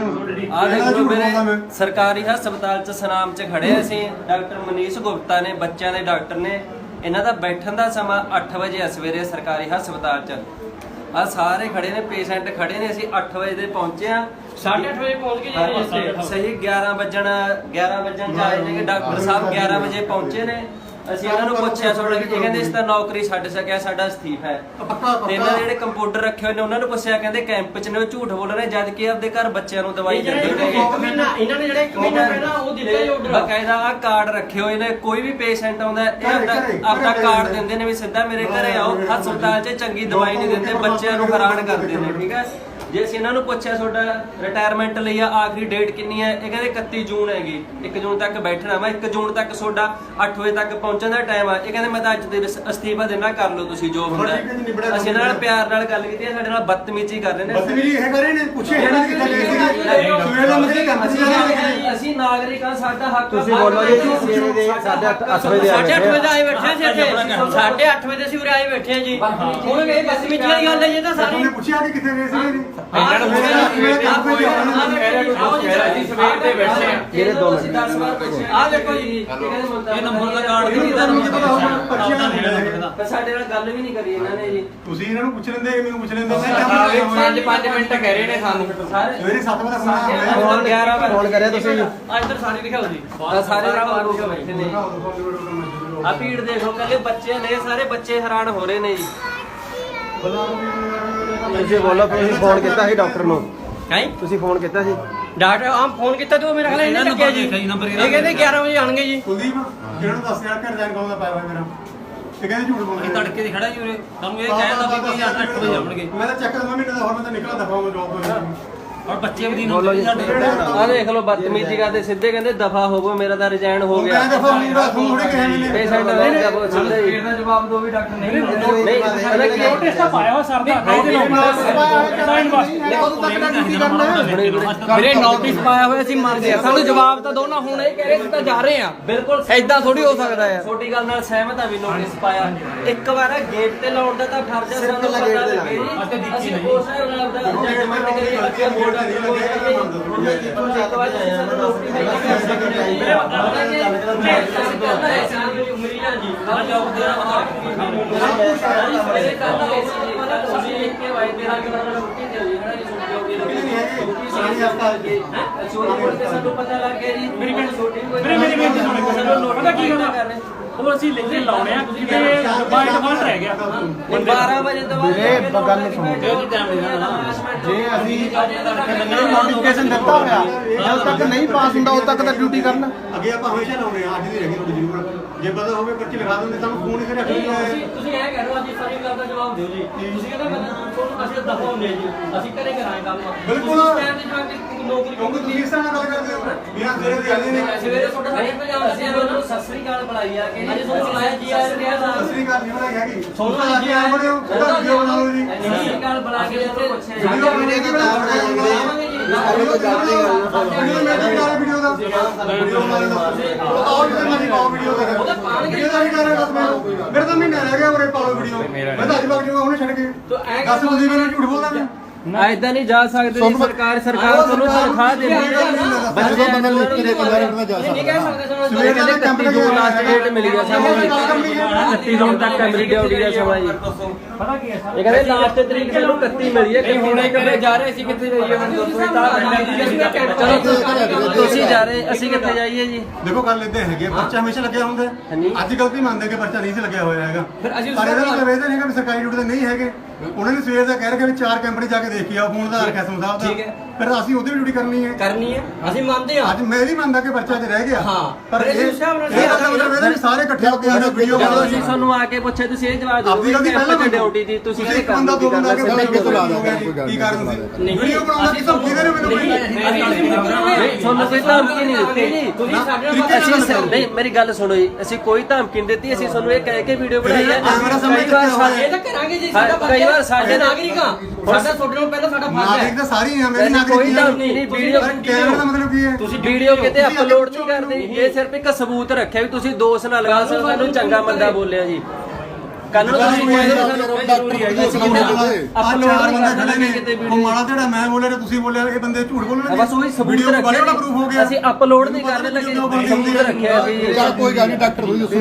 ਆ ਦੇਖੋ ਮੇਰੇ ਸਰਕਾਰੀ ਹਸਪਤਾਲ ਚ ਸਨਾਮ ਚ ਖੜੇ ਅਸੀਂ। ਡਾਕਟਰ ਮਨੀਸ਼ ਗੁਪਤਾ ਨੇ ਬੱਚਿਆਂ ਦੇ ਡਾਕਟਰ ਨੇ ਇਹਨਾਂ ਦਾ ਬੈਠਣ ਦਾ ਸਮਾਂ 8 ਵਜੇ ਸਵੇਰੇ ਸਰਕਾਰੀ ਹਸਪਤਾਲ ਚ। ਆ ਸਾਰੇ ਖੜੇ ਨੇ ਪੇਸ਼ੈਂਟ ਖੜੇ ਨੇ ਅਸੀਂ 8 ਵਜੇ ਦੇ ਪਹੁੰਚੇ ਆ। 8:30 ਵਜੇ ਪਹੁੰਚ ਗਏ ਜੀ ਸਹੀ 11 ਵਜਣ 11 ਵਜਣ ਚ ਆਏ ਨੇ ਕਿ ਡਾਕਟਰ ਸਾਹਿਬ 11 ਵਜੇ ਪਹੁੰਚੇ ਨੇ। ਅਸੀਂ ਇਹਨਾਂ ਨੂੰ ਪੁੱਛਿਆ ਤੁਹਾਡਾ ਕਿ ਇਹ ਕਹਿੰਦੇ ਇਸ ਤਾਂ ਨੌਕਰੀ ਛੱਡ ਸਕਿਆ ਸਾਡਾ ਅਸਤੀਫਾ ਹੈ। ਤੇ ਇਹਨਾਂ ਦੇ ਜਿਹੜੇ ਕੰਪਿਊਟਰ ਰੱਖੇ ਹੋਏ ਨੇ ਉਹਨਾਂ ਨੂੰ ਪੁੱਛਿਆ ਕਹਿੰਦੇ ਕੈਂਪ 'ਚ ਨੇ ਉਹ ਝੂਠ ਬੋਲ ਰਹੇ ਜਦ ਕਿ ਆਪਦੇ ਘਰ ਬੱਚਿਆਂ ਨੂੰ ਦਵਾਈ ਦਿੰਦੇ ਨੇ ਇਹਨਾਂ ਨੇ ਜਿਹੜੇ ਇੱਕ ਮਹੀਨਾ ਪਹਿਲਾਂ ਉਹ ਦਿੱਤਾ ਹੀ ਆਰਡਰ ਬਕਾਇਦਾ ਆ ਕਾਰਡ ਰੱਖੇ ਹੋਏ ਨੇ ਕੋਈ ਵੀ ਪੇਸ਼ੈਂਟ ਆਉਂਦਾ ਇਹ ਆਪਦਾ ਆਪਦਾ ਕਾਰਡ ਦਿੰਦੇ ਨੇ ਵੀ ਸਿੱਧਾ ਮੇਰੇ ਘਰੇ ਆਓ ਹਸਪਤਾਲ 'ਚ ਚੰਗੀ ਦਵਾਈ ਨਹੀਂ ਦਿੰਦੇ ਬੱਚਿਆਂ ਨੂੰ ਹੈਰਾਨ ਕਰਦੇ ਨੇ ਠੀਕ ਹੈ? ਜੇ ਅਸੀਂ ਇਹਨਾਂ ਨੂੰ ਪੁੱਛਿਆ ਤੁਹਾਡਾ ਰਿਟਾਇਰਮੈਂਟ ਲਈ ਆ ਆਖਰੀ ਡੇਟ ਕਿੰਨੀ ਹੈ ਇਹ ਕਹਿੰਦੇ 31 ਜੂਨ ਹੈਗੀ। 1 ਜੂਨ ਤੱਕ ਬੈਠਣਾ ਮੈਂ 1 ਜੂਨ ਤੱਕ ਤੁਹਾਡਾ 8 ਵਜੇ ਤੱਕ ਪਹੁੰਚਣ ਦਾ ਟਾਈਮ ਆ। ਇਹ ਕਹਿੰਦੇ ਮੈਂ ਤਾਂ ਅੱਜ ਦੇ ਅਸਤੀਫਾ ਦੇਣਾ ਕਰ ਲਓ ਤੁਸੀਂ ਜੋ ਹੁੰਦਾ। ਅਸੀਂ ਇਹਨਾਂ ਨਾਲ ਪਿਆਰ ਨਾਲ ਗੱਲ ਕੀਤੀ ਹੈ, ਸਾਡੇ ਨਾਲ ਬਦਤਮੀਜ਼ੀ ਕਰ ਰਹੇ ਨੇ। ਬਦਤਮੀਜੀ ਇਹ ਕਰੇ ਨੇ? ਪੁੱਛੇ ਇਹਨਾਂ ਕਿੱਥੇ ਗਏ ਸੀਗੇ? ਸਵੇਰ ਦਾ ਮਸਲੇ ਕੰਮ ਸੀ ਅਸੀਂ ਨਾਗਰਿਕ ਹਾਂ ਸਾਡਾ ਹੱਕ ਤੁਸੀਂ ਬੋਲੋ ਜੀ ਦੇ ਅੱਠ ਅੱਠ ਵਜੇ ਦੇ ਆਏ ਬੈਠੇ ਸੀ ਇੱਥੇ ਸਾਢੇ ਅੱਠ ਵਜੇ ਅਸੀਂ ਉਰੇ ਆਏ ਬੈਠੇ ਹਾਂ ਜੀ। ਹੁਣ ਇਹ ਬਸਮਿੱਤੀ ਵਾਲੀ ਗੱਲ ਹੈ ਜੀ ਇਹ ਤਾਂ ਸਾਰੀ ਉਹਨੇ ਪੁੱਛਿਆ ਕਿ ਕਿੱਥੇ ਗਏ ਸੀਗੇ ਜੀ? ਇਹਨਾਂ ਨੂੰ। ਸਵੇਰੇ ਜੀ ਦੇ ਬੈਠੇ ਆ ਮੇਰੇ ਦੋ ਮਿੰਟ। 10 ਵਾਰ ਪੁੱਛਿਆ ਆਹ ਦੇਖੋ ਜੀ ਇਹ ਨੰਬਰ ਦਾ ਕਾਰਡ ਨਹੀਂ ਪਤਾ ਹੋਣਾ ਪਰਚੀਆਂ ਨਹੀਂ ਪਰ ਸਾਡੇ ਨਾਲ ਗੱਲ ਵੀ ਨਹੀਂ ਕਰੀ ਇਹਨਾਂ ਨੇ ਜੀ। ਤੁਸੀਂ ਇਹਨਾਂ ਨੂੰ ਪੁੱਛ ਲੈਂਦੇ ਮੈਨੂੰ ਪੁੱਛ ਲੈਂਦੇ ਪੰਜ ਪੰਜ ਮਿੰਟ ਕਹਿ ਰਹੇ ਨੇ ਸਾਨੂੰ। ਸਾਰੇ ਸਵੇਰੇ 7 ਵਜੇ ਫੋਨ ਆਇਆ। ਫੋਨ 11 ਵਾਰ ਫੋਨ ਕਰਿਆ ਤੁਸੀਂ ਅੱਜ ਤਾਂ ਸਾਰੀ ਦਿਖਾਓ ਜੀ। ਸਾਰੇ ਲੋਕ ਬੈਠੇ ਨੇ। ਆ ਭੀੜ ਦੇਖੋ ਕੱਲੇ ਬੱਚੇ ਨੇ ਸਾਰੇ ਬੱਚੇ ਹੈਰਾਨ ਹੋ ਰਹੇ ਨੇ ਜੀ। ਤੁਸੀਂ ਬੋਲੋ ਤੁਸੀਂ ਫੋਨ ਕੀਤਾ ਸੀ ਡਾਕਟਰ ਨੂੰ। ਹੈ? ਤੁਸੀਂ ਫੋਨ ਕੀਤਾ ਸੀ? ਡਾਕਟਰ ਆਮ ਫੋਨ ਕੀਤਾ ਤੂੰ ਮੇਰਾ ਖਿਆਲ ਇਹਨੇ ਚੱਕਿਆ ਜੀ। ਇਹ ਕਹਿੰਦੇ 11 ਵਜੇ ਆਣਗੇ ਜੀ। ਕੁਲਦੀਪ ਨੂੰ ਦੱਸ ਯਾਰ ਘਰ ਜਾਣ ਕੌਣ ਦਾ ਪਾਇਆ ਹੋਇਆ ਮੇਰਾ। ਇਹ ਕਹਿੰਦੇ ਝੂਠ ਬੋਲ ਰਹੇ ਤੜਕੇ ਦੀ ਖੜਾ ਜੀ ਉਰੇ। ਤੁਹਾਨੂੰ ਇਹ ਕਹਿੰਦਾ ਵੀ ਕਿ 8 ਵਜੇ ਆਉਣਗੇ। ਮੈਂ ਤਾਂ ਚੈੱਕ ਕਰਦਾ ਮਹੀਨੇ ਦਾ ਹੋਰ ਮੈਂ ਤਾਂ ਨਿਕਲਦਾ ਦਫਾ ਮੈਂ ਜੌਬ ਤੋਂ। ਔਰ ਬੱਚੇ ਵੀ ਦਿਨ ਜੀ। ਸਾਡੇ ਆ ਦੇਖ ਲਓ ਬਦਤਮੀਜ਼ੀ ਕਰਦੇ ਸਿੱਧੇ ਕਹਿੰਦੇ ਦਫਾ ਹੋਵੋ ਮੇਰਾ ਤਾਂ ਰਿਜ਼ਾਈਨ ਹੋ ਗਿਆ ਕਹਿੰਦਾ ਦਫਾ ਦਾ ਫੋਨ ਥੋੜੇ ਕਿਹਾ ਮੈਨੇ ਪੇਸ਼ੈਂਟ ਨੇ ਜਬ ਸਿੱਧੇ ਹੀ ਦਾ ਜਵਾਬ ਦੋ ਵੀ ਡਾਕਟਰ ਨਹੀਂ ਨਹੀਂ ਪਤਾ ਕੀ ਨੋਟਿਸ ਤਾਂ ਪਾਇਆ ਹੋਇਆ ਸਰ ਦਾ ਵੀਰੇ ਨੋਟਿਸ ਪਾਇਆ ਹੋਇਆ ਸੀ ਮੰਨ ਗਿਆ ਸਾਨੂੰ ਜਵਾਬ ਤਾਂ ਦੋ ਨਾ ਹੁਣ ਇਹ ਕਹਿ ਰਹੇ ਸੀ ਤਾਂ ਜਾ ਰਹੇ ਆ ਬਿਲਕੁਲ ਐਦਾਂ ਥੋੜੀ ਹੋ ਸਕਦਾ ਹੈ ਛੋਟੀ ਗੱਲ ਨਾਲ ਸਹਿਮਤ ਆ ਵੀ ਨੋਟਿਸ ਪਾਇਆ ਇੱਕ ਵਾਰ ਗੇਟ ਤੇ ਲਾਉਣ ਦਾ ਤਾਂ ਫਰਜ਼ ਹੈ ਸਾਨੂੰ ਪਤਾ ਲੱਗੇ ਅਸੀਂ ਉਸ ਹਿਸਾਬ ਨਾਲ ਦਾ ਜਜਮੈਂਟ ਕਰੀ ਅੱਗੇ ਬੋਰਡ ਆ ਨੌਕਰੀ ਨਹੀਂ ਪਤਾ ਕਿ ਜੌਬ ਦੇ ਮੇਰੇ ਕਰਨਾ ਹੈ ਤੁਸੀਂ ਇੱਕ ਕੇ ਵਾਈ ਦੇ ਨਾਲ ਕਿਹੜਾ ਛੁੱਟੀ ਦੇ ਹੋਈ ਹੈ ਜੀ ਛੁੱਟੀ ਹੋ ਗਈ ਸਾਰੀ ਹਫਤਾ ਅੱਗੇ ਛੋਟੀ ਬੋਲ ਕੇ ਸਾਨੂੰ ਪਤਾ ਲੱਗ ਗਿਆ ਜੀ ਮੇਰੀ ਬੇਨਤੀ ਸੁਣੋ ਪਤਾ ਕੀ ਹੋਣਾ ਕਰ ਰਹੇ ਉਹ ਅਸੀਂ ਲਿਖ ਕੇ ਲਾਉਣੇ ਆ ਕਿਉਂਕਿ ਇਹ ਬਾਈਟ ਬਾਈਟ ਰਹਿ ਗਿਆ। 12 ਵਜੇ ਤੋਂ ਬਾਅਦ ਵੀਰੇ, ਗੱਲ ਸੁਣੋ। ਜੇ ਅਸੀਂ ਨੋਟੀਫਿਕੇਸ਼ਨ ਦਿੱਤਾ ਹੋਇਆ ਜਦ ਤੱਕ ਨਹੀਂ ਪਾਸ ਹੁੰਦਾ ਉਦੋਂ ਤੱਕ ਤਾਂ ਡਿਊਟੀ ਕਰਨਾ। ਅੱਗੇ ਆਪਾਂ ਹਮੇਸ਼ਾ ਲਾਉਂਦੇ ਆ ਅੱਜ ਦੀ ਰਹੀ ਤੁਹਾਡੀ ਜ਼ਰੂਰ। ਜੇ ਪਤਾ ਹੋਵੇ ਪਰਚੀ ਲਿਖਾ ਦਿੰਦੇ ਸਾਨੂੰ ਫੋਨ ਹੀ ਕਰਿਆ ਤੁਸੀਂ ਤੁਸੀਂ ਇਹ ਕਹਿ ਰਹੇ ਹੋ ਅੱਜ ਸਾਰੀ ਗੱਲ ਦਾ ਜਵਾਬ ਦਿਓ ਜੀ। ਤੁਸੀਂ ਕਹਿੰਦੇ ਮੈਂ ਤੁਹਾਨੂੰ ਦਫਾ ਹੁੰਦੇ ਜੀ। ਅਸੀਂ ਘਰੇ ਕਰਾਂਗੇ ਕੰਮ। ਬਿਲਕੁਲ। ਟਾਈਮ ਦੇ ਜਵਾਬ ਦੀ ਨੌਕਰੀ ਕਿਉਂਕਿ ਤੁਸੀਂ ਇਸ ਤਰ੍ਹਾਂ ਨਾਲ ਗੱਲ ਕਰਦੇ ਹੋ। ਬਿਨਾਂ ਸਵੇਰੇ ਦੇ ਆਉਂਦੇ ਨੇ ਸਵੇਰੇ ਤੁਹਾਡਾ ਸਾਡੇ ਸੀ ਅਸੀਂ ਉਹਨਾਂ ਨੂੰ ਸਤਿ ਸ੍ਰੀ ਅਕਾਲ ਬੁਲਾਈ ਆ ਕੇ ਅੱਜ ਤੁਹਾਨੂੰ ਬੁਲਾਇਆ ਜੀ ਕਿਹਾ ਨਹੀਂ ਆ ਕੇ ਬੜਿਓ ਉਹਦਾ ਵੀਡੀਓ ਬਣਾਓ ਜੀ ਸਤਿ ਸ੍ਰੀ ਅਕਾਲ ਬੁਲਾ ਕੇ ਇੱਥੇ ਪੁੱਛਿਆ ਜੀ। ਵੀਡੀਓ ਬਣੇ ਦੀ ਵੀਡੀਓ ਮੈਂ ਤਾਂ ਕਰਾ ਵੀਡੀਓ ਦਾ ਵੀਡੀਓ ਬਣਾ ਲੈਂਦਾ ਆਓ ਜੀ ਮੈਂ ਪਾਓ ਵੀਡੀਓ ਦਾ ਵੀਡੀਓ ਦਾ ਵੀ ਕਰਾਂ। ਦੱਸ ਮੈਨੂੰ ਮੇਰੇ ਤਾਂ ਮਹੀਨਾ ਰਹਿ ਗਿਆ ਉਰੇ ਪਾਓ ਵੀਡੀਓ ਮੈਂ ਤਾਂ ਅੱਜ ਬਾਅਦ ਵੀਡੀਓ ਉਹਨੇ ਛੱਡ ਕੇ ਦੱਸ ਤੁਸੀਂ ਮੈਨੂੰ ਝੂਠ ਬੋਲਦਾ ਮੈਂ ਐਦਾਂ ਨਹੀਂ ਜਾ ਸਕਦੇ ਜੀ ਸਰਕਾਰ ਸਰਕਾਰ ਤੁਹਾਨੂੰ ਤਨਖਾਹ ਦੇ ਬੱਚੇ ਬੰਦੇ ਲਿਖ ਕੇ ਦੇ ਨਹੀਂ ਕਹਿ ਸਕਦੇ। ਸਾਨੂੰ ਸਵੇਰੇ ਕਹਿੰਦੇ 31 ਜੂਨ ਲਾਸਟ ਡੇਟ ਮਿਲ ਗਿਆ ਸਾਨੂੰ। 31 ਜੂਨ ਤੱਕ ਮੇਰੀ ਡਿਊਟੀ ਦਾ ਸਮਾਂ ਜੀ ਪਤਾ ਕੀ ਹੈ ਸਰ ਇਹ ਕਹਿੰਦੇ ਲਾਸਟ ਤਰੀਕ ਸਾਨੂੰ 31 ਮਿਲੀ ਹੈ ਇਹ ਹੁਣੇ ਕਿੱਥੇ ਜਾ ਰਹੇ ਸੀ ਕਿੱਥੇ ਜਾਈਏ? ਹੁਣ ਦੱਸੋ ਚਲੋ ਤੁਸੀਂ- ਤੁਸੀਂ ਜਾ ਰਹੇ ਅਸੀਂ ਕਿੱਥੇ ਜਾਈਏ ਜੀ? ਦੇਖੋ ਗੱਲ ਇਦਾਂ ਹੈਗੀ ਪਰਚਾ ਹਮੇਸ਼ਾ ਲੱਗਿਆ ਹੁੰਦਾ ਹੈ। ਅੱਜ ਗਲਤੀ ਮੰਨਦੇ ਕਿ ਪਰਚਾ ਨਹੀਂ ਸੀ ਲੱਗਿਆ ਹੋਇਆ ਹੈਗਾ। ਫਿਰ ਅਸੀਂ ਉਸ ਪਰ ਮਤਲਬ ਇਹਦਾ ਨਹੀਂ ਹੈਗਾ ਵੀ ਸਰਕਾਰੀ ਡਿਊਟੀ ਤੇ ਨਹੀਂ ਹੈਗੇ। ਉਹਨਾਂ ਨੇ ਸਵੇਰ ਦਾ ਕਹਿ ਰਿਹਾ ਕਿ ਚਾਰ ਕੰਪਨੀ ਜਾ ਕੇ ਦੇਖ ਕੇ ਆਓ ਫੋਨ ਦਾ ਰੱਖਿਆ ਸਮਝਾ ਸਾਹਿਬ ਠੀਕ ਹੈ। ਫਿਰ ਅਸੀਂ ਉਹਦੀ ਵੀ ਡਿਊਟੀ ਕਰਨੀ ਹੈ। ਕਰਨੀ ਹੈ। ਅਸੀਂ ਮੰਨਦੇ ਹਾਂ। ਅੱਜ ਮੈਂ ਵੀ ਮੰਨਦਾ ਕਿ ਪਰਚਾ ਤੇ ਰਹਿ ਗਿਆ। ਹਾਂ। ਪਰ ਇਹ ਇਹ ਮਤਲਬ ਇਹਦਾ ਵੀ ਸਾਰੇ ਇਕੱਠੇ ਹੋ ਕੇ ਆਣਾ ਵੀਡੀਓ ਜਦੋਂ ਅਸੀਂ ਤੁਹਾਨੂੰ ਆ ਕੇ ਪੁੱਛਿਆ ਤੁਸੀਂ ਇਹ ਜਵਾਬ ਦਿਓ ਆਪਦੀ ਗਲਤੀ ਪਹਿਲਾਂ। ਡਿਊਟੀ ਦੀ ਤੁਸੀਂ ਇੱਕ ਬੰਦਾ ਦੋ ਬੰਦਾ ਕੇ ਬੰਦਾ ਕਿੱਥੋਂ ਲਾ ਦੋਗੇ ਕੀ ਕਾਰਨ ਸੀ? ਵੀਡੀਓ ਬਣਾਉਣਾ ਕਿ ਧਮਕੀ ਦੇ ਰਹੇ ਮੈਨੂੰ ਕੋਈ ਨਹੀਂ ਤੁਹਾਨੂੰ ਕੋਈ ਧਮਕੀ ਨਹੀਂ ਦਿੱਤੀ। ਤੁਸੀਂ ਸਾਡੇ ਨਾਲ ਅਸੀਂ ਸ- ਨਹੀਂ ਮੇਰੀ ਗੱਲ ਸੁਣੋ ਜੀ ਅਸੀਂ ਕੋਈ ਧਮਕੀ ਨਹੀਂ ਦਿੱਤੀ ਅਸੀਂ ਤੁਹਾਨੂੰ ਇਹ ਕਹਿ ਕੇ ਵੀਡੀਓ ਬਣਾਈ ਹੈ। ਕਈ ਵਾਰ ਸਾਡੇ- ਇਹ ਤਾਂ ਕਰਾਂਗੇ ਜੀ ਹਾਂ, ਸਾਡਾ ਕਈ ਵਾਰ ਸਾਡੇ ਨਾਗਰਿਕ ਸਾਡਾ ਤੁਹਾਡੇ ਨਾਲ ਪਹਿਲਾਂ ਸਾਡਾ ਫਰਜ਼ ਨਾਗਰਿਕ ਹੈ ਤਾਂ ਸਾਰੀ ਆ ਮੇਰੀ ਨਾਗਰਿਕ ਕੋਈ। ਧਮਕੀ ਨਹੀਂ ਵੀਡੀਓ ਕੈਮਰਾ ਦਾ ਮਤਲਬ ਕੀ ਹੈ? ਤੁਸੀਂ ਵੀਡੀਓ ਕਿਤੇ ਅਪਲੋਡ ਨਹੀਂ ਕਰਦੇ? ਇਹ ਸਿਰਫ ਇੱਕ ਸਬੂਤ ਰੱਖਿਆ ਵੀ ਤੁਸੀਂ ਦੋਸ਼ ਨਾ ਲਗਾ ਸਕਦੇ ਸਾਨੂੰ ਚੰਗਾ ਮੰਦਾ ਬੋਲਿਆ ਜੀ। ਕੱਲ ਨੂੰ ਤੁਸੀਂ ਕੋਈ ਜ਼ਰੂਰੀ ਹੈ ਆ ਅਪਲੋਡ ਨਹੀਂ ਬੰਦੇ ਕਰ ਖੜੇ ਕਿਤੇ ਵੀਡੀਓ ਮਾੜਾ ਜਿਹੜਾ ਮੈਂ ਬੋਲਿਆ ਤੁਸੀਂ ਬੋਲਿਆ ਇਹ ਬੰਦੇ ਝੂਠ ਬੋਲਣਗੇ। ਬਸ ਉਹੀ ਸਬੂਤ ਰੱਖਿਆ ਅਸੀਂ ਅਪਲੋਡ ਨਹੀਂ ਕਰਨ ਲੱਗੇ ਸਬੂਤ ਰੱਖਿਆ ਸੀ ਚੱਲ ਕੋਈ ਗੱਲ ਨਹੀਂ ਡਾਕਟਰ ਦੱਸੋ।